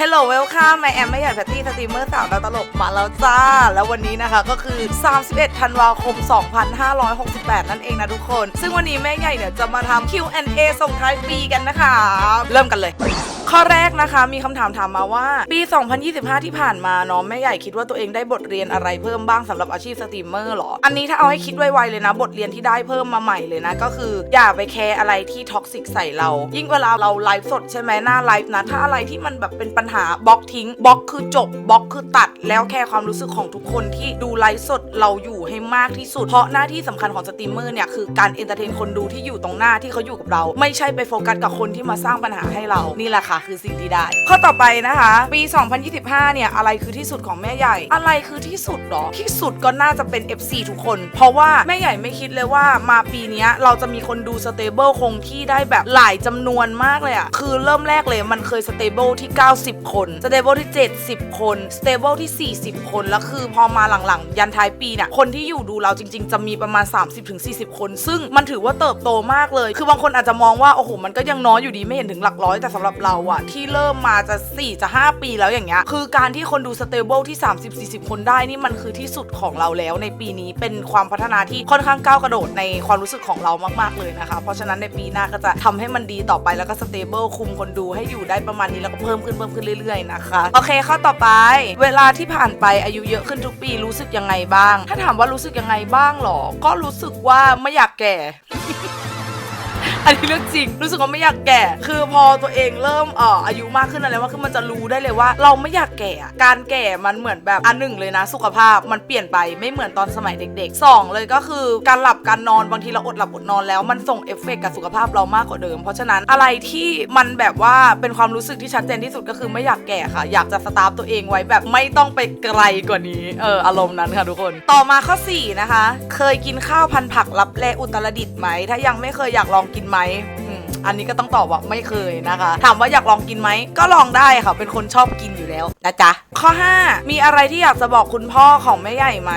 ฮลโหลเวลคัมไมแอมไม่ใหญ่แพตตี้สตรีมเมอร์สาวดาวตลกมาแล้วจ้า แล้ววันนี้นะคะก็คือ 31 ธันวาคม 2568 นั่นเองนะทุกคน ซึ่งวันนี้แม่ใหญ่เนี่ยจะมาทำ Q&A ส่งท้ายปีกันนะคะ เริ่มกันเลย ข้อแรกนะคะ มีคำถามถามมาว่า ปี 2025 ที่ผ่านมาเนาะแม่ใหญ่คิดว่าตัวเองได้บทเรียนอะไรเพิ่มบ้างสำหรับอาชีพสตรีมเมอร์หรอ อันนี้ถ้าเอาให้คิดไวๆเลยนะ บทเรียนที่ได้เพิ่มมาใหม่เลยนะ ก็คืออย่าไปแคร์อะไรที่ท็อกซิกใส่เรา ยิ่งเวลาเราไลฟ์สดใช่ไหมหน้าไลฟ์นะ ถ้าอะไรที่มันแบบเป็นปัญหาบล็อกทิ้งบล็อกคือจบบล็อกคือตัด แล้วแค่ความรู้สึกของทุกคนที่ดูไลฟ์สดเราอยู่ให้มากที่สุด เพราะหน้าที่สำคัญของสตรีมเมอร์เนี่ยคือการเอนเตอร์เทนคนดูที่อยู่ตรงหน้าที่เขาอยู่กับเรา ไม่ใช่ไปโฟกัสกับคนที่มาสร้างปัญหาให้เรานี่แหละค่ะคือสิ่งที่ได้ ข้อต่อไปนะคะ ปี 2025 เนี่ย อะไรคือที่สุดของแม่ใหญ่ อะไรคือที่สุดหรอ ที่สุดก็น่าจะเป็น FC ทุกคน เพราะว่าแม่ใหญ่ไม่คิดเลยว่ามาปีนี้เราจะมีคนดูสเตเบิลคงที่ได้แบบหลายจำนวนมากเลยอะคือเริ่มแรกเลยมันเคยสเตเบิลที่ 90 คนสเตเบิลที่ 70 คนสเตเบิลที่ 40 คน แล้วคือพอมาหลังๆ ยันท้ายปีเนี่ยคนที่อยู่ดูเราจริง ๆ จะมีประมาณ 30-40 คน ซึ่งมันถือว่าเติบโตมากเลย คือบางคนอาจจะมองว่าโอ้โหมันก็ยังน้อยอยู่ดีไม่เห็นถึงหลักร้อยแต่สำหรับเราอะที่เริ่มมาจะ4จะ5 ปีแล้วอย่างเงี้ยคือการที่คนดูสเตเบิลที่ 30-40 คนได้นี่มันคือที่สุดของเราแล้วในปีนี้เป็นความพัฒนาที่ค่อนข้างก้าวกระโดดในความรู้สึกของเรามาก ๆ เลยนะคะ เพราะฉะนั้นในปีหน้าก็จะทำให้มันดีต่อไปแล้วก็สเตเบิลคุมคนดูให้อยู่ได้ประมาณนี้แล้วก็เพิ่มขึ้นเพิ่มขึ้นเรื่อย ๆ นะคะ โอเคข้อต่อไป เวลาที่ผ่านไปอายุเยอะขึ้นทุกปีรู้สึกยังไงบ้าง ถ้าถามว่ารู้สึกยังไงบ้างหรอ ก็รู้สึกว่าไม่อยากแก่ อันนี้เรื่องจริง รู้สึกว่าไม่อยากแก่ คือพอตัวเองเริ่มเอ่ออายุมากขึ้นอะไรมากขึ้นมันจะรู้ได้เลยว่า เราไม่อยากแก่อะการแก่มันเหมือนแบบอันหนึ่งเลยนะ สุขภาพมันเปลี่ยนไปไม่เหมือนตอนสมัยเด็กๆสองเลยก็คือการหลับการนอนบางทีเราอดหลับอดนอนแล้วมันส่งเอฟเฟกต์กับสุขภาพเรามากกว่าเดิม เพราะฉะนั้นอะไรที่มันแบบว่าเป็นความรู้สึกที่ชัดเจนที่สุดก็คือไม่อยากแก่ค่ะ อยากจะสตาร์ฟตัวเองไว้แบบไม่ต้องไปไกลกว่านี้ เอออารมณ์นั้นค่ะทุกคน ต่อมาข้อสี่นะคะ เคยกินข้าวพันผักรับแลอุตรดิตถ์ไหม ถ้ายังไม่เคยอยากลองกินไหมอันนี้ก็ต้องตอบว่าไม่เคยนะคะ ถามว่าอยากลองกินไหม ก็ลองได้ค่ะ เป็นคนชอบกินอยู่แล้วนะจ๊ะ ข้อ 5 มีอะไรที่อยากจะบอกคุณพ่อของแม่ใหญ่ไหม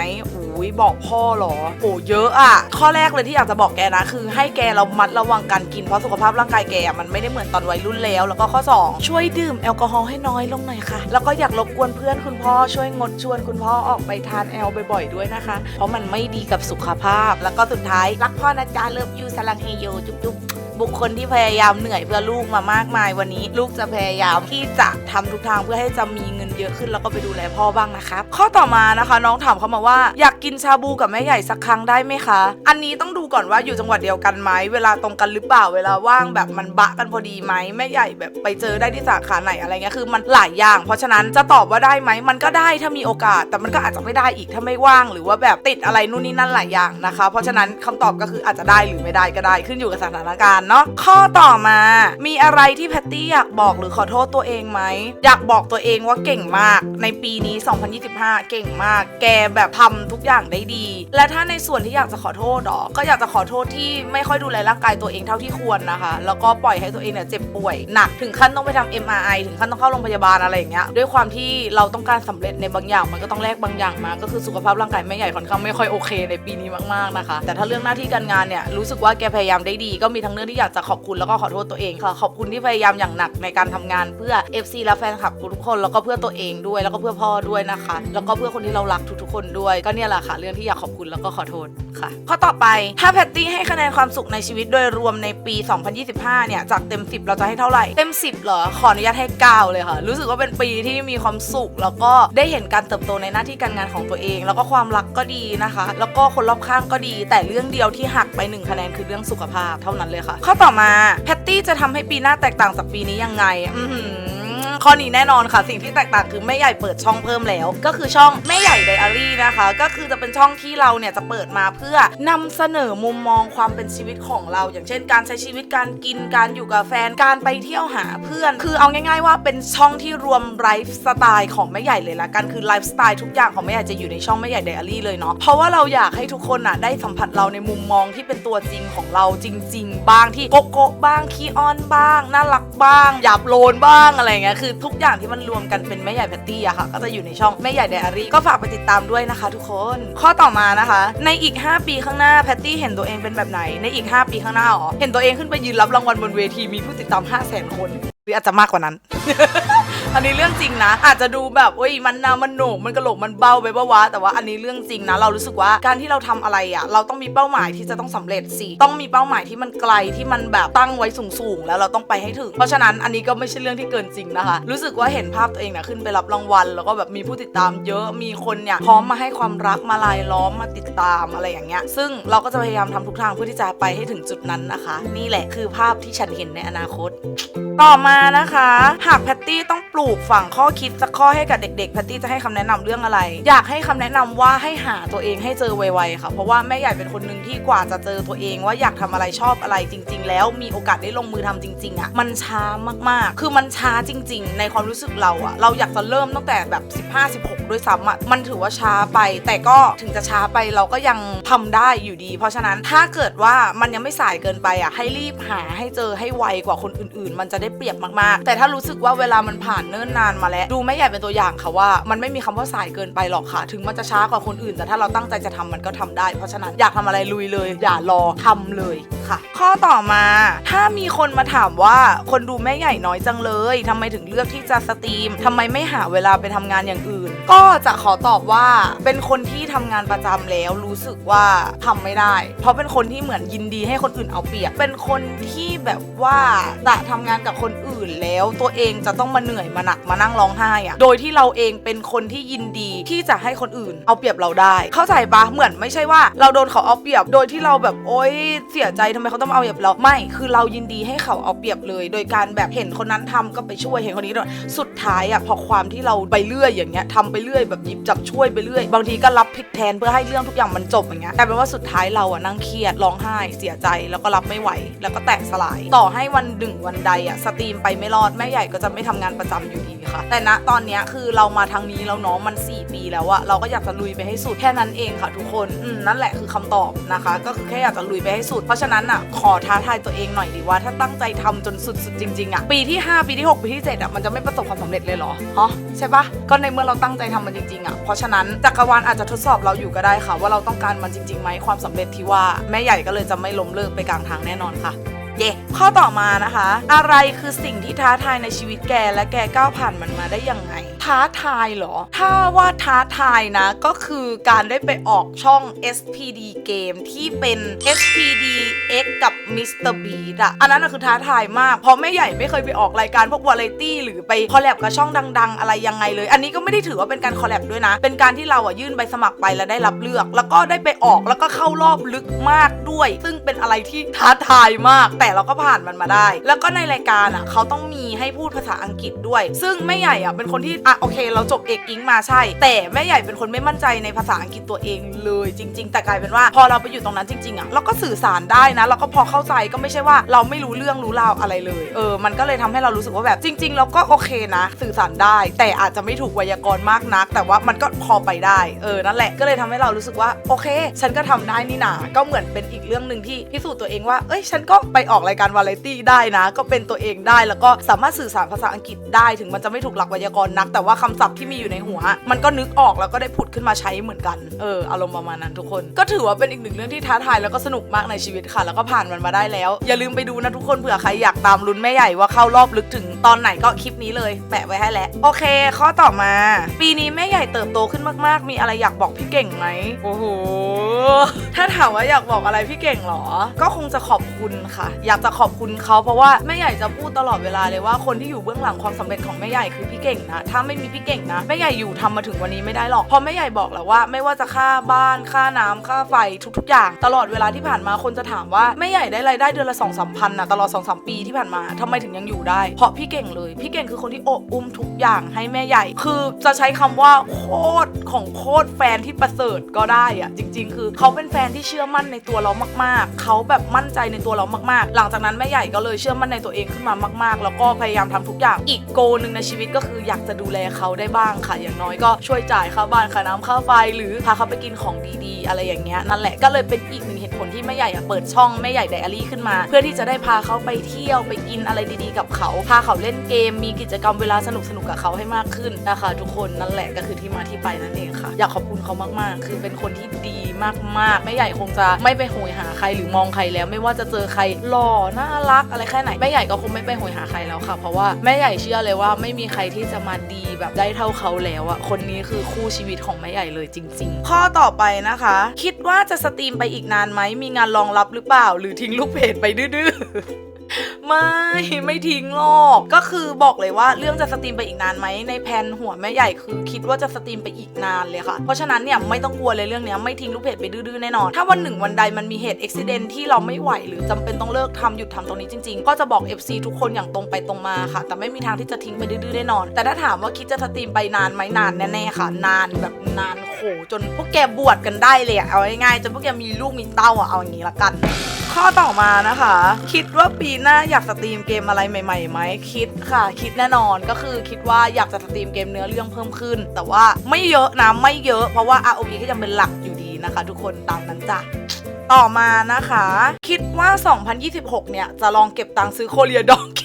ยบอกพ่อเหรอโอ้เยอะอะข้อแรกเลยที่อยากจะบอกแกนะ คือให้แกเรามัดระวังการกินเพราะสุขภาพร่างกายแกมันไม่ได้เหมือนตอนวัยรุ่นแล้ว แล้วก็ข้อ 2 ช่วยดื่มแอลกอฮอล์ให้น้อยลงหน่อยค่ะ แล้วก็อยากรบกวนเพื่อนคุณพ่อช่วยงดชวนคุณพ่อออกไปทานแอลบ่อยๆด้วยนะคะ เพราะมันไม่ดีกับสุขภาพ แล้วก็สุดท้ายรักพ่อนะจ๊ะเลิฟยูสลังเฮโยจุ๊บๆบุคคลที่พยายามเหนื่อยเพื่อลูกมามากมายวันนี้ ลูกจะพยายามที่จะทำทุกทางเพื่อให้จะมี เยอะขึ้นแล้วก็ไปดูแลพ่อบ้างนะครับข้อต่อมานะคะ น้องถามเข้ามาว่า อยากกินชาบูกับแม่ใหญ่สักครั้งได้ไหมคะ อันนี้ต้องดูก่อนว่าอยู่จังหวัดเดียวกันไหมเวลาตรงกันหรือเปล่าเวลาว่างแบบมันบะกันพอดีไหมแม่ใหญ่แบบไปเจอได้ที่สาขาไหนอะไรเงี้ยคือมันหลายอย่าง เพราะฉะนั้นจะตอบว่าได้ไหมมันก็ได้ถ้ามีโอกาส แต่มันก็อาจจะไม่ได้อีกถ้าไม่ว่าง หรือว่าแบบติดอะไรนู่นนี่นั่นหลายอย่างนะคะ เพราะฉะนั้นคำตอบก็คืออาจจะได้หรือไม่ได้ก็ได้ขึ้นอยู่กับสถานการณ์เนาะข้อต่อมา มีอะไรที่แพตตี้อยากบอกหรือขอโทษตัวเองไหมอยากบอกตัวเองว่าเก่งมาก ในปีนี้ 2025 เก่งมาก แกแบบทำทุกอย่างได้ดี และถ้าในส่วนที่อยากจะขอโทษหรอก็อยากจะขอโทษที่ไม่ค่อยดูแลร่างกายตัวเองเท่าที่ควรนะคะ แล้วก็ปล่อยให้ตัวเองเนี่ยเจ็บป่วยหนักถึงขั้นต้องไปทำ MRI ถึงขั้นต้องเข้าโรงพยาบาลอะไรอย่างเงี้ยด้วยความที่เราต้องการสำเร็จในบางอย่างมันก็ต้องแลกบางอย่างมา ก็คือสุขภาพร่างกายแม่ใหญ่ค่อนข้างไม่ค่อยโอเค ในปีนี้มากๆนะคะ แต่ถ้าเรื่องหน้าที่การงานเนี่ยรู้สึกว่าแกพยายามได้ดี ก็มีทั้งเรื่องที่อยากจะขอบคุณแล้วก็ขอโทษตัวเองค่ะขอบคุณที่พยายามอย่างหนักในการทำงานเพื่อ FC และแฟนคลับทุกคนแล้วก็เพื่อตัวเองด้วย แล้วก็เพื่อพ่อด้วยนะคะ แล้วก็เพื่อคนที่เรารักทุกๆคนด้วย ก็เนี่ยแหละค่ะ เรื่องที่อยากขอบคุณแล้วก็ขอโทษค่ะ ข้อต่อไปถ้าแพตตี้ให้คะแนนความสุขในชีวิตโดยรวมในปี 2025 เนี่ยจากเต็ม 10 เราจะให้เท่าไหร่เต็ม 10เหรอขออนุญาตให้ 9 เลยค่ะ รู้สึกว่าเป็นปีที่มีความสุข แล้วก็ได้เห็นการเติบโตในหน้าที่การงานของตัวเอง แล้วก็ความรักก็ดีนะคะ แล้วก็คนรอบข้างก็ดี แต่เรื่องเดียวที่หักไป1คะแนนคือเรื่องสุขภาพเท่านั้นเลยค่ะ ข้อต่อมาแพตตี้จะทำให้ปีหน้าแตกต่างจากปีนี้ยังไง อื ข้อนี้แน่นอนค่ะ สิ่งที่แตกต่างคือแม่ใหญ่เปิดช่องเพิ่มแล้ว ก็คือช่องแม่ใหญ่ไดอารี่นะคะ ก็คือจะเป็นช่องที่เราเนี่ยจะเปิดมาเพื่อนำเสนอมุมมองความเป็นชีวิตของเรา อย่างเช่น การใช้ชีวิตการกินการอยู่กับแฟนการไปเที่ยวหาเพื่อน คือเอาง่าย ๆ ว่าเป็นช่องที่รวมไลฟ์สไตล์ของแม่ใหญ่เลยละกันคือไลฟ์สไตล์ทุกอย่างของแม่ใหญ่จะอยู่ในช่องแม่ใหญ่ไดอารี่เลยเนาะเพราะว่าเราอยากให้ทุกคนน่ะได้สัมผัสเราในมุมมองที่เป็นตัวจริงของเราจริง ๆ บ้างที่โกโก้บ้างขี้อ้อนบ้าง น่ารักบ้างหยาบโลนบ้างอะไรเงี้ยคือทุกอย่างที่มันรวมกันเป็นแม่ใหญ่แพตตี้อะค่ะ ก็จะอยู่ในช่องแม่ใหญ่ไดอารี่ก็ฝากไปติดตามด้วยนะคะ ทุกคน ข้อต่อมานะคะ ในอีก 5 ปีข้างหน้าแพตตี้เห็นตัวเองเป็นแบบไหนในอีก 5 ปีข้างหน้าอ๋อเห็นตัวเองขึ้นไปยืนรับรางวัลบนเวทีมีผู้ติดตาม 5 0 0 0 0 0 คน หรืออาจจะมากกว่านั้น อันนี้เรื่องจริงนะ อาจจะดูแบบโอ้ยมันนามันโหนกมันกระโหลกมันเบ้าไปปะวะแต่ว่าอันนี้เรื่องจริงนะ เรารู้สึกว่าการที่เราทำอะไรอะ เราต้องมีเป้าหมายที่จะต้องสำเร็จสิต้องมีเป้าหมายที่มันไกลที่มันแบบตั้งไว้สูงๆแล้วเราต้องไปให้ถึง เพราะฉะนั้นอันนี้ก็ไม่ใช่เรื่องที่เกินจริงนะคะ รู้สึกว่าเห็นภาพตัวเองนะขึ้นไปรับรางวัล แล้วก็แบบมีผู้ติดตามเยอะมีคนเนี่ยพร้อมมาให้ความรักมาลายล้อมมาติดตามอะไรอย่างเงี้ย ซึ่งเราก็จะพยายามทำทุกทางเพื่อที่จะไปให้ถึงจุดนั้นนะคะ นี่แหละคือภาพที่ฉันเห็นในอนาคต ต่อมานะคะ หากแพตตี้ต้องปลูกฝังข้อคิดสักข้อให้กับเด็กๆแพตตี้จะให้คำแนะนำเรื่องอะไร อยากให้คำแนะนำว่าให้หาตัวเองให้เจอไวๆค่ะ เพราะว่าแม่ใหญ่เป็นคนหนึ่งที่กว่าจะเจอตัวเองว่าอยากทำอะไรชอบอะไรจริง ๆ แล้วมีโอกาสได้ลงมือทำจริงๆอะ่ะมันช้ามากๆ คือมันช้าจริง ๆ ในความรู้สึกเราอะ่ะ เราอยากจะเริ่มตั้งแต่แบบ 15-16 ด้วยซ้ำอะ่ะมันถือว่าช้าไป แต่ก็ถึงจะช้าไปเราก็ยังทำได้อยู่ดี เพราะฉะนั้นถ้าเกิดว่ามันยังไม่สายเกินไปอะให้รีบหาให้เจอให้ไวกว่าคนอื่น ๆ มันจะได้เปรียบมากๆ แต่ถ้ารู้สึกว่าเวลามันผ่านเนิ่นนานมาแล้ว ดูแม่ใหญ่เป็นตัวอย่างค่ะว่า มันไม่มีคำว่าสายเกินไปหรอกค่ะ ถึงมันจะช้ากว่าคนอื่น แต่ถ้าเราตั้งใจจะทำมันก็ทำได้ เพราะฉะนั้นอยากทำอะไรลุยเลย อย่ารอทำเลย ค่ะ ข้อต่อมา ถ้ามีคนมาถามว่าคนดูแม่ใหญ่น้อยจังเลยทำไมถึงเลือกที่จะสตรีมทำไมไม่หาเวลาไปทำงานอย่างอื่น ก็จะขอตอบว่าเป็นคนที่ทำงานประจำแล้วรู้สึกว่าทำไม่ได้ เพราะเป็นคนที่เหมือนยินดีให้คนอื่นเอาเปรียบ เป็นคนที่แบบว่าจะทำงานกับคนอื่นแล้วตัวเองจะต้องมาเหนื่อยมาหนักมานั่งร้องไห้อะโดยที่เราเองเป็นคนที่ยินดีที่จะให้คนอื่น เอาเปรียบเราได้ เข้าใจปะเหมือนไม่ใช่ว่า เราโดนเขาเอาเปรียบ โดยที่เราแบบโอ๊ยเสียใจทำไมเขาต้องมาเอาเปรียบเราไม่ คือเรายินดีให้เขาเอาเปรียบเลย โดยการแบบเห็นคนนั้นทำก็ไปช่วยเห็นคนนี้ด้วยสุดท้ายอะพอความที่เราไปเรื่อยอย่างเงี้ยทำไปเรื่อยแบบหยิบจับช่วยไปเรื่อยบางทีก็รับผิดแทนเพื่อให้เรื่องทุกอย่างมันจบอย่างเงี้ยกลายเป็นว่าสุดท้ายเราอะนั่งเครียดร้องไห้ เสียใจแล้วก็รับไม่ไหว แล้วก็แตกสลาย ต่อให้วันหนึ่งวันใดอะสตรีมไปไม่รอดแม่ใหญ่ก็จะไม่ทำงานประจำอยู่ดีค่ะ แต่ณตอนเนี้ยคือเรามาทางนี้แล้วเนาะมัน 4 ปีแล้วอะเราก็อยากจะลุยไปให้สุดแค่นั้นเองค่ะ ทุกคนอืมนั่นแหละคือคำตอบนะคะ ก็คือแค่อยากจะลุยไปให้สุด เพราะฉะนั้นอะขอท้าทายตัวเองหน่อยดีว่า ถ้าตั้งใจทำจนสุดๆจริงๆอะปีที่ 5 ปีที่ 6 ปีที่ 7อะมันจะไม่ประสบความสำเร็จเลยเหรอฮะใช่ปะก็ในเมื่อเราตั้งใจทำมันจริงๆอะเพราะฉะนั้นจักรวาลอาจจะทดสอบเราอยู่ก็ได้ค่ะ ว่าเราต้องการมันจริงๆไหมความสำเร็จที่ว่าแม่ใหญ่ก็เลยจะไม่ล้มเลิกไปกลางทางแน่นอนค่ะ เย่ข้อต่อมานะคะ อะไรคือสิ่งที่ท้าทายในชีวิตแกและแกก้าวผ่านมันมาได้ยังไง ท้าทายเหรอ ถ้าว่าท้าทายนะ ก็คือการได้ไปออกช่อง SPD เกมที่เป็น SPD X กับ Mr. Beat อะอันนั้นคือท้าทายมาก เพราะแม่ใหญ่ไม่เคยไปออกรายการพวกวาไรตี้หรือไปคอลแลบกับช่องดัง ๆ อะไรยังไงเลย อันนี้ก็ไม่ได้ถือว่าเป็นการคอลแลบด้วยนะ เป็นการที่เราอะยื่นใบสมัครไปแล้วได้รับเลือก แล้วก็ได้ไปออกแล้วก็เข้ารอบลึกมากด้วย ซึ่งเป็นอะไรที่ท้าทายมากแต่เราก็ผ่านมันมาได้ แล้วก็ในรายการอะเขาต้องมีให้พูดภาษาอังกฤษด้วย ซึ่งแม่ใหญ่อะเป็นคนที่อะโอเค เราจบเอกอิงมาใช่ แต่แม่ใหญ่เป็นคนไม่มั่นใจในภาษาอังกฤษตัวเองเลยจริง ๆ แต่กลายเป็นว่า พอเราไปอยู่ตรงนั้นจริงๆอะเราก็สื่อสารได้นะเราก็พอเข้าใจก็ไม่ใช่ว่าเราไม่รู้เรื่องรู้ราวอะไรเลย เออ มันก็เลยทำให้เรารู้สึกว่าแบบจริง ๆ เราก็โอเคนะ สื่อสารได้ แต่อาจจะไม่ถูกไวยากรณ์มากนัก แต่ว่ามันก็พอไปได้เออนั่นแหละก็เลยทำให้เรารู้สึกว่าโอเค ฉันก็ทำได้นี่นาก็เหมือนเป็นอีกเรื่องหนึ่งที่พิสูจน์ตัวเองว่าเอ้ยฉันก็ไปออกอกรายการวาไรตี้ได้นะ ก็เป็นตัวเองได้แล้วก็สามารถสื่อสารภาษาอังกฤษได้ถึงมันจะไม่ถูกหลักไวยากรณ์นัก แต่ว่าคำศัพท์ที่มีอยู่ในหัว มันก็นึกออกแล้วก็ได้ผุดขึ้นมาใช้เหมือนกันเอออารมณ์ประมาณนั้นทุกคน ก็ถือว่าเป็นอีกหนึ่งเรื่องที่ท้าทายแล้วก็สนุกมากในชีวิตค่ะ แล้วก็ผ่านมันมาได้แล้ว อย่าลืมไปดูนะทุกคนเผื่อใครอยากตามลุ้นแม่ใหญ่ว่าเข้ารอบลึกถึงตอนไหนก็คลิปนี้เลยแปะไว้ให้แล้วโอเค ข้อต่อมา ปีนี้แม่ใหญ่เติบโตขึ้นมากๆ มีอะไรอยากบอกพี่เก่งไหมโอ้โหถ้าถามว่าอยากบอกอะไรพี่เก่งหรอ ก็คงจะขอบคุณค่ะอยากจะขอบคุณเขาเพราะว่าแม่ใหญ่จะพูดตลอดเวลาเลยว่าคนที่อยู่เบื้องหลังความสำเร็จของแม่ใหญ่คือพี่เก่งนะถ้าไม่มีพี่เก่งนะแม่ใหญ่อยู่ทำมาถึงวันนี้ไม่ได้หรอกเพราะแม่ใหญ่บอกแล้วว่า ไม่ว่าจะค่าบ้านค่าน้ำค่าไฟทุกๆ อย่าง ตลอดเวลาที่ผ่านมาคนจะถามว่าแม่ใหญ่ได้รายได้เดือนละสองสามพันนะตลอดสองสามปีที่ผ่านมาทำไมถึงยังอยู่ได้ เพราะพี่เก่งเลย พี่เก่งคือคนที่อบอุ้มทุกอย่างให้แม่ใหญ่ คือจะใช้คำว่าโคตรของโคตรแฟนที่ประเสริฐก็ได้อะจริง ๆ คือเขาเป็นแฟนที่เชื่อมั่นในตัวเรามาก ๆเขาแบบมั่นใจในตัวเรามากๆหลังจากนั้นแม่ใหญ่ก็เลยเชื่อมั่นในตัวเองขึ้นมามาก ๆ แล้วก็พยายามทำทุกอย่าง อีกโกหนึ่งในชีวิตก็คืออยากจะดูแลเขาได้บ้างค่ะ อย่างน้อยก็ช่วยจ่ายค่าบ้านค่าน้ำค่าไฟ หรือพาเขาไปกินของดีๆ อะไรอย่างเงี้ยนั่นแหละก็เลยเป็นอีกหนึ่ง ผลที่แม่ใหญ่อะเปิดช่องแม่ใหญ่ไดอารี่ขึ้นมา เพื่อที่จะได้พาเขาไปเที่ยวไปกินอะไรดีๆ กับเขา พาเขาเล่นเกม มีกิจกรรมเวลาสนุกสนุกๆกับเขาให้มากขึ้นนะคะ ทุกคนนั่นแหละก็คือที่มาที่ไปนั่นเองค่ะ อยากขอบคุณเขามากๆ คือเป็นคนที่ดีมากๆแม่ใหญ่คงจะไม่ไปโหยหาใครหรือมองใครแล้ว ไม่ว่าจะเจอใครหล่อน่ารักอะไรแค่ไหนแม่ใหญ่ก็คงไม่ไปโหยหาใครแล้วค่ะ เพราะว่าแม่ใหญ่เชื่อเลยว่าไม่มีใครที่จะมาดีแบบได้เท่าเขาแล้วอะคนนี้คือคู่ชีวิตของแม่ใหญ่เลยจริง ๆ ข้อต่อไปนะคะ คิดว่าจะสตรีมไปอีกนานไหมมีงานรองรับหรือเปล่า หรือทิ้งลูกเพจไปดื้อๆไม่ ไม่ทิ้งหรอก ก็คือบอกเลยว่าเรื่องจะสตรีมไปอีกนานไหมในแผนหัวแม่ใหญ่คือคิดว่าจะสตรีมไปอีกนานเลยค่ะ เพราะฉะนั้นเนี่ยไม่ต้องกลัวเลยเรื่องนี้ไม่ทิ้งลูกเพจไปดื้อๆแน่นอน ถ้าวันหนึ่งวันใดมันมีเหตุอุบิเหตุที่เราไม่ไหวหรือจำเป็นต้องเลิกทำหยุดทำตรงนี้จริง ๆ ก็จะบอก FC ทุกคนอย่างตรงไปตรงมาค่ะ แต่ไม่มีทางที่จะทิ้งไปดื้อๆแน่นอน แต่ถ้าถามว่าคิดจะสตรีมไปนานไหมนานแน่ๆค่ะ นานแบบนาน จนพวกแกบวชกันได้เลยอะเอาง่ายๆจนพวกแกมีลูกมีเต้าอะเอาอย่างนี้ละกัน ข้อต่อมานะคะ คิดว่าปีหน้าอยากสตรีมเกมอะไรใหม่ๆไหมคิดค่ะ คิดแน่นอนก็คือคิดว่าอยากจะสตรีมเกมเนื้อเรื่องเพิ่มขึ้น แต่ว่าไม่เยอะนะไม่เยอะเพราะว่า ROV ก็ยังเป็นหลักอยู่ดีนะคะ ทุกคนตามนั้นจ้ะต่อมานะคะ คิดว่า 2026 เนี่ยจะลองเก็บตังค์ซื้อโคเรียดองเก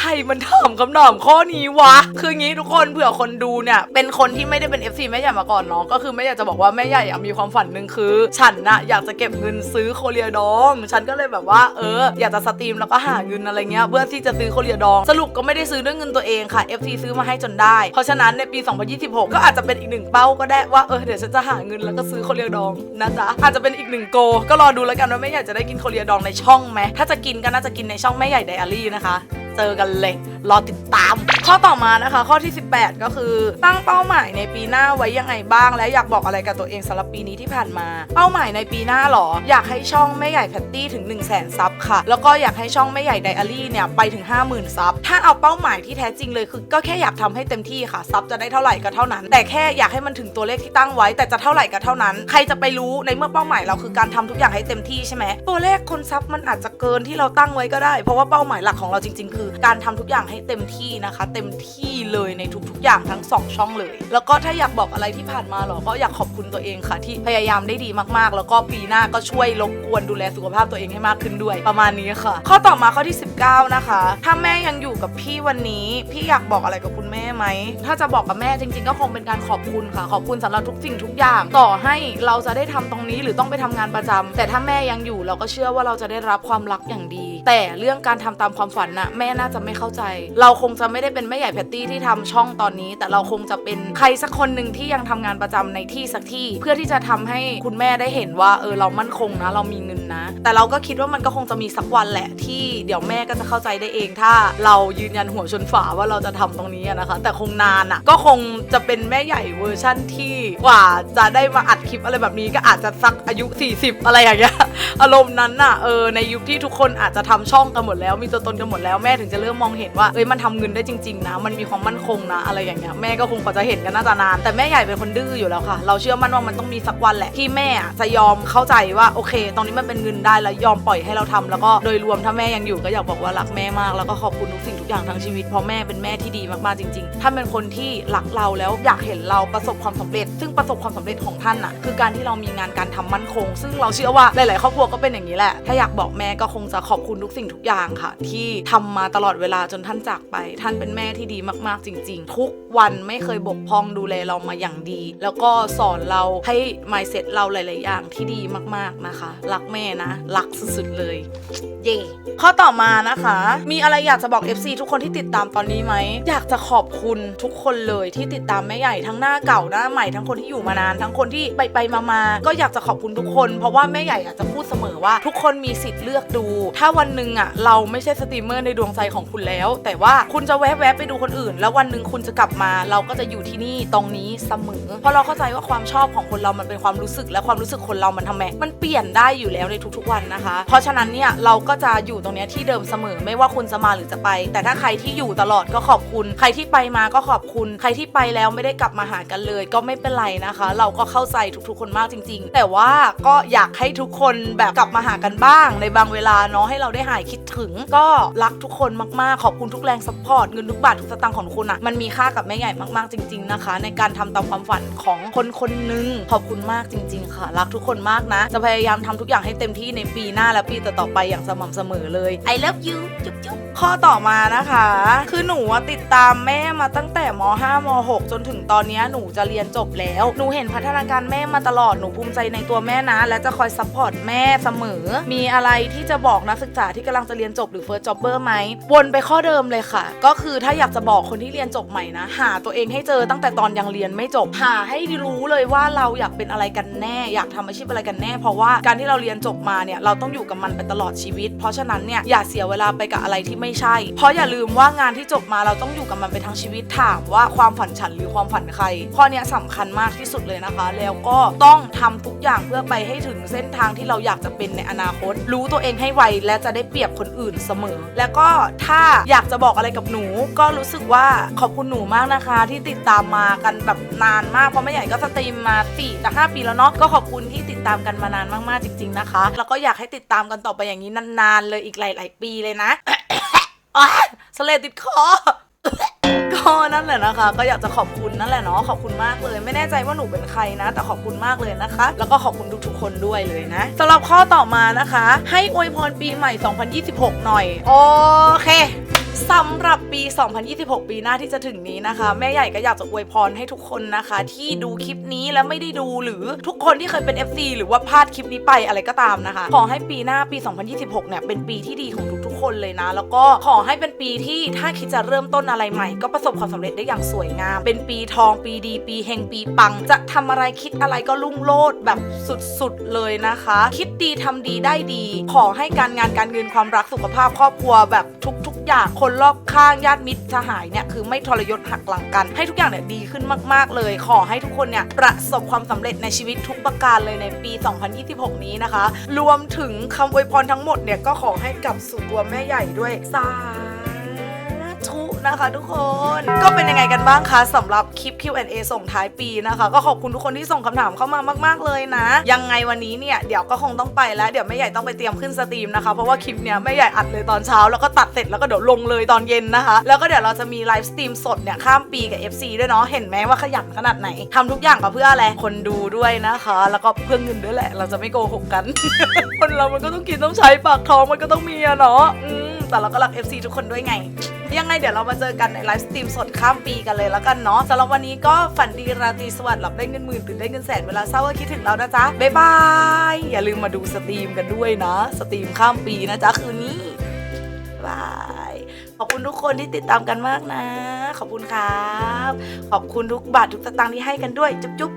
ใครมันถามคำถามข้อนี้วะ คืองี้ทุกคนเผื่อคนดูเนี่ยเป็นคนที่ไม่ได้เป็น FC แม่ใหญ่มาก่อนเนาะก็คือแม่ใหญ่จะบอกว่าแม่ใหญ่อะมีความฝันหนึ่งคือ ฉันน่ะอยากจะเก็บเงินซื้อโคเรียดอง ฉันก็เลยแบบว่าเอออยากจะสตรีมแล้วก็หาเงินอะไรเงี้ยเพื่อที่จะซื้อโคเรียดอง สรุปก็ไม่ได้ซื้อด้วยเงินตัวเองค่ะ FC ซื้อมาให้จนได้ เพราะฉะนั้นในปี 2026 ก็อาจจะเป็นอีกหนึ่งเป้าก็ได้ว่าเออเดี๋ยวฉันจะหาเงินแล้วก็ซื้อโคเรียดองนะจ๊ะอาจจะเป็นอีกหนึ่งโก ก็รอดูแล้วกันว่าแม่ใหญ่จะได้กินโคเรียดองในช่องไหมถ้าจะกินก็น่าจะกินในช่องแม่ใหญ่ไดอารี่นะคะ เจอกันเลย รอติดตาม ข้อต่อมานะคะ ข้อที่ 18 ก็คือตั้งเป้าหมายในปีหน้าไว้ยังไงบ้าง และอยากบอกอะไรกับตัวเองสำหรับปีนี้ที่ผ่านมา เป้าหมายในปีหน้าหรอ อยากให้ช่องแม่ใหญ่แพตตี้ถึง 1 0 0 0 0แสนซับค่ะ แล้วก็อยากให้ช่องแม่ใหญ่ไดอารี่เนี่ยไปถึง 50,000ซับถ้าเอาเป้าหมายที่แท้จริงเลยคือก็แค่อยากทำให้เต็มที่ค่ะซับจะได้เท่าไหร่ก็เท่านั้น แต่แค่อยากให้มันถึงตัวเลขที่ตั้งไว้ แต่จะเท่าไหร่ก็เท่านั้น ใครจะไปรู้ในเมื่อเป้าหมายเราคือการทำทุกอย่างให้เต็มที่ใช่ไหมตัวเลขคนซับมันอาจจะเกินที่เราตั้งไว้ก็ได้ เพราะว่าเป้าหมายหลักของเราจริง ๆ คือการทำทุกอย่างให้เต็มที่นะคะ เต็มที่เลยในทุกๆ อย่างทั้งสองช่องเลย แล้วก็ถ้าอยากบอกอะไรที่ผ่านมาหรอก็อยากขอบคุณตัวเองค่ะ ที่พยายามได้ดีมากๆ แล้วก็ปีหน้าก็ช่วยรบกวนดูแลสุขภาพตัวเองให้มากขึ้นด้วย ประมาณนี้ค่ะ ข้อต่อมาข้อที่ 19 นะคะ ถ้าแม่ยังอยู่กับพี่วันนี้ พี่อยากบอกอะไรกับคุณแม่ไหมถ้าจะบอกกับแม่จริง ๆ ก็คงเป็นการขอบคุณค่ะ ขอบคุณสำหรับทุกสิ่งทุกอย่าง ต่อให้เราจะได้ทำตรงนี้หรือต้องไปทำงานประจำแต่ถ้าแม่ยังอยู่เราก็เชื่อว่าเราจะได้รับความรักอย่างดี แต่เรื่องการทำตามความฝันน่ะแม่น่าจะไม่เข้าใจ เราคงจะไม่ได้เป็นแม่ใหญ่แพตตี้ที่ทำช่องตอนนี้ แต่เราคงจะเป็นใครสักคนหนึ่งที่ยังทำงานประจำในที่สักที่ เพื่อที่จะทำให้คุณแม่ได้เห็นว่าเออเรามั่นคงนะ เรามีเงินนะ แต่เราก็คิดว่ามันก็คงจะมีสักวันแหละที่เดี๋ยวแม่ก็จะเข้าใจได้เอง ถ้าเรายืนยันหัวชนฝาว่าเราจะทำตรงนี้นะคะ แต่คงนานอะ่ะก็คงจะเป็นแม่ใหญ่เวอร์ชั่นที่กว่าจะได้มาอัดคลิปอะไรแบบนี้ก็อาจจะสักอายุ 40 อะไรอย่างเงี้ยอารมณ์นั้นน่ะเออในยุคที่ทุกคนอาจจะทำช่องกันหมดแล้วมีตัวตนกันหมดแล้วแม่ถึงจะเริ่มมองเห็นว่าเอ้ยมันทำเงินได้จริงๆนะมันมีความมั่นคงนะ อะไรอย่างเงี้ยแม่ก็คงกว่าจะเห็นกันน่าจะนาน แต่แม่ใหญ่เป็นคนดื้ออยู่แล้วค่ะ เราเชื่อมั่นว่ามันต้องมีสักวันแหละที่แม่จะยอมเข้าใจว่าโอเคตรงนี้มันเป็นเงินได้แล้วยอมปล่อยให้เราทำแล้วก็โดยรวมถ้าแม่ยังอยู่ก็อยากบอกว่ารักแม่มากแล้วก็ขอบคุณทุกสิ่งทุกอย่างทั้งชีวิตเพราะแม่เป็นแม่ที่ดีมากๆจริงๆถ้าเป็นคนที่รักเราแล้วอยากเห็นเราประสบความสำเร็จ ซึ่งประสบความสำเร็จของท่านน่ะคือการที่เรามีงานการทำมั่นคง ซึ่งเราเชื่อว่าหลาย ๆ ครอบครัวก็เป็นอย่างนี้แหละถ้าอยากบอกแม่ก็คงจะขอบคุณทุกสิ่งทุกอย่างค่ะ ที่ทำมาตลอดเวลาจนท่านจากไป ท่านเป็นแม่ที่ดีมากๆจริง ๆ ทุกวันไม่เคยบกพร่องดูแลเรามาอย่างดี แล้วก็สอนเราให้ mindset เราหลาย ๆ อย่างที่ดีมากๆนะคะ รักแม่นะ รักสุดๆเลย เย่ข้อต่อมานะคะ มีอะไรอยากจะบอก FC ทุกคนที่ติดตามตอนนี้ไหม อยากจะขอบคุณทุกคนเลยที่ติดตามแม่ใหญ่ทั้งหน้าเก่าหน้าใหม่ทั้งคนที่อยู่มานาน ทั้งคนที่ไปไปมามาก็อยากจะขอบคุณทุกคน เพราะว่าแม่ใหญ่อาจจะพูดเสมอว่า ทุกคนมีสิทธิ์เลือกดู ถ้าวันหนึ่งอะเราไม่ใช่สตรีมเมอร์ในดวงใจของคุณแล้ว แต่ว่าคุณจะแวบๆไปดูคนอื่น แล้ววันหนึ่งคุณจะกลับมา เราก็จะอยู่ที่นี่ตรงนี้เสมอ เพราะเราเข้าใจว่าความชอบของคนเรามันเป็นความรู้สึก และความรู้สึกคนเรามันทำไมมันเปลี่ยนได้อยู่แล้วในทุกๆวันนะคะ เพราะฉะนั้นเนี่ยเราก็จะอยู่ตรงเนี้ยที่เดิมเสมอไม่ว่าคุณจะมาหรือจะไป แต่ถ้าใครที่อยู่ตลอดก็ขอบคุณ ใครที่ไปมาก็ขอบคุณ ใครที่ไปแล้วไม่ได้กลับมาหากันเลย ก็ไม่เป็นไรนะคะ เราก็เข้าใจทุกๆคนมากจริง ๆ แต่ว่าก็อยากให้ทุกคนแบบกลับมาหากันบ้าง ในบางเวลาเนาะให้เราได้ไม่หายคิดถึง ก็รักทุกคนมากๆ ขอบคุณทุกแรงซัพพอร์ตเงินทุกบาททุกสตางค์ของคุณอะมันมีค่ากับแม่ใหญ่มากๆจริง ๆนะคะ ในการทำตามความฝันของคนคนหนึงขอบคุณมากจริง ๆ ค่ะ รักทุกคนมากนะ จะพยายามทำทุกอย่างให้เต็มที่ในปีหน้าและปีต่อๆไปอย่างสม่ำเสมอเลย I love you จุ๊บจุ๊บข้อต่อมานะคะ คือหนูติดตามแม่มาตั้งแต่ม5ม6จนถึงตอนนี้หนูจะเรียนจบแล้ว หนูเห็นพัฒนาการแม่มาตลอดหนูภูมิใจในตัวแม่นะ และจะคอยซัพพอร์ตแม่เสมอ มีอะไรที่จะบอกนักศึกษาที่กำลังจะเรียนจบหรือเฟิร์สจ็อบเบอร์ไหมวนไปข้อเดิมเลยค่ะ ก็คือถ้าอยากจะบอกคนที่เรียนจบใหม่นะ หาตัวเองให้เจอตั้งแต่ตอนยังเรียนไม่จบหาให้รู้เลยว่าเราอยากเป็นอะไรกันแน่ อยากทำอาชีพอะไรกันแน่ เพราะว่าการที่เราเรียนจบมาเนี่ยเราต้องอยู่กับมันไปตลอดชีวิต เพราะฉะนั้นเนี่ยอย่าเสียเวลาไปกับอะไรที่ไม่ใช่ เพราะอย่าลืมว่างานที่จบมาเราต้องอยู่กับมันไปทั้งชีวิตถามว่าความฝันฉันหรือความฝันใครข้อเนี้ยสำคัญมากที่สุดเลยนะคะ แล้วก็ต้องทำทุกอย่างเพื่อไปให้ถึงเส้นทางที่เราอยากจะเป็นในอนาคต รู้ตัวเองให้ไวและจะได้เปรียบคนอื่นเสมอ แล้วก็ถ้าอยากจะบอกอะไรกับหนูก็รู้สึกว่าขอบคุณหนูมากนะคะที่ติดตามมากันแบบนานมากเพราะไม่ใหญ่ก็สตรีมมา4แต่5ปีแล้วเนาะก็ขอบคุณที่ติดตามกันมานานมากๆจริง ๆนะคะ แล้วก็อยากให้ติดตามกันต่อไปอย่างนี้นานๆเลยอีกหลาย ๆ ปีเลยนะอะสเลติดคอ ก็นั่นแหละนะคะ ก็อยากจะขอบคุณนั่นแหละเนาะขอบคุณมากเลย ไม่แน่ใจว่าหนูเป็นใครนะ แต่ขอบคุณมากเลยนะคะ แล้วก็ขอบคุณทุกๆคนด้วยเลยนะสำหรับข้อต่อมานะคะ ให้อวยพรปีใหม่ 2026 หน่อย โอเคสำหรับปี 2026 ปีหน้าที่จะถึงนี้นะคะ แม่ใหญ่ก็อยากจะอวยพรให้ทุกคนนะคะ ที่ดูคลิปนี้แล้วไม่ได้ดูหรือทุกคนที่เคยเป็น FC หรือว่าพลาดคลิปนี้ไปอะไรก็ตามนะคะ ขอให้ปีหน้าปี 2026 เนี่ยเป็นปีที่ดีของทุก คนเลยนะ แล้วก็ขอให้เป็นปีที่ถ้าคิดจะเริ่มต้นอะไรใหม่ ก็ประสบความสำเร็จได้อย่างสวยงาม เป็นปีทองปีดี ปีเฮงปีปัง จะทำอะไรคิดอะไรก็รุ่งโรจน์แบบสุดๆเลยนะคะ คิดดีทำดีได้ดี ขอให้การงานการเงินความรักสุขภาพครอบครัวแบบทุกๆ อย่างคนรอบข้างญาติมิตรสหายเนี่ยคือไม่ทรยศหักหลังกัน ให้ทุกอย่างเนี่ยดีขึ้นมาก ๆ เลย ขอให้ทุกคนเนี่ยประสบความสำเร็จในชีวิตทุกประการเลยในปี 2026 นี้นะคะ รวมถึงคำอวยพรทั้งหมดเนี่ยก็ขอให้กลับสู่ตัวแม่ใหญ่ด้วยสา นะคะทุกคน ก็เป็นยังไงกันบ้างคะสำหรับคลิป Q&A ส่งท้ายปีนะคะ ก็ขอบคุณทุกคนที่ส่งคำถามเข้ามามาก ๆเลยนะ ยังไงวันนี้เนี่ยเดี๋ยวก็คงต้องไปแล้วเดี๋ยวแม่ใหญ่ต้องไปเตรียมขึ้นสตรีมนะคะเพราะว่าคลิปเนี้ยแม่ใหญ่อัดเลยตอนเช้าแล้วก็ตัดเสร็จแล้วก็เดี๋ยวลงเลยตอนเย็นนะคะ แล้วก็เดี๋ยวเราจะมีไลฟ์สตรีมสดเนี่ยข้ามปีกับ FC ด้วยเนาะเห็นไหมว่าขยันขนาดไหนทำทุกอย่างก็เพื่ออะไรคนดูด้วยนะคะ แล้วก็เพื่อเงินด้วยแหละ เราจะไม่โกหกกัน คนเรามันก็ต้องกินต้องใช้ปากท้องมันก็ต้องมีอะเนาะ แต่เราก็รัก FC ทุกคนด้วยไง ยังไงเดี๋ยวเรามาเจอกันในไลฟ์สตรีมสดข้ามปีกันเลยแล้วกันเนาะสำหรับวันนี้ก็ฝันดีราตรีสวัสดิ์หลับได้เงินหมื่นตื่นได้เงินแสนเวลาเศร้าก็คิดถึงเรานะจ๊ะบ๊ายบายอย่าลืมมาดูสตรีมกันด้วยนะ สตรีมข้ามปีนะจ๊ะคืนนี้บายขอบคุณทุกคนที่ติดตามกันมากนะ ขอบคุณครับ ขอบคุณทุกบาททุกสตางค์ที่ให้กันด้วย จุ๊บ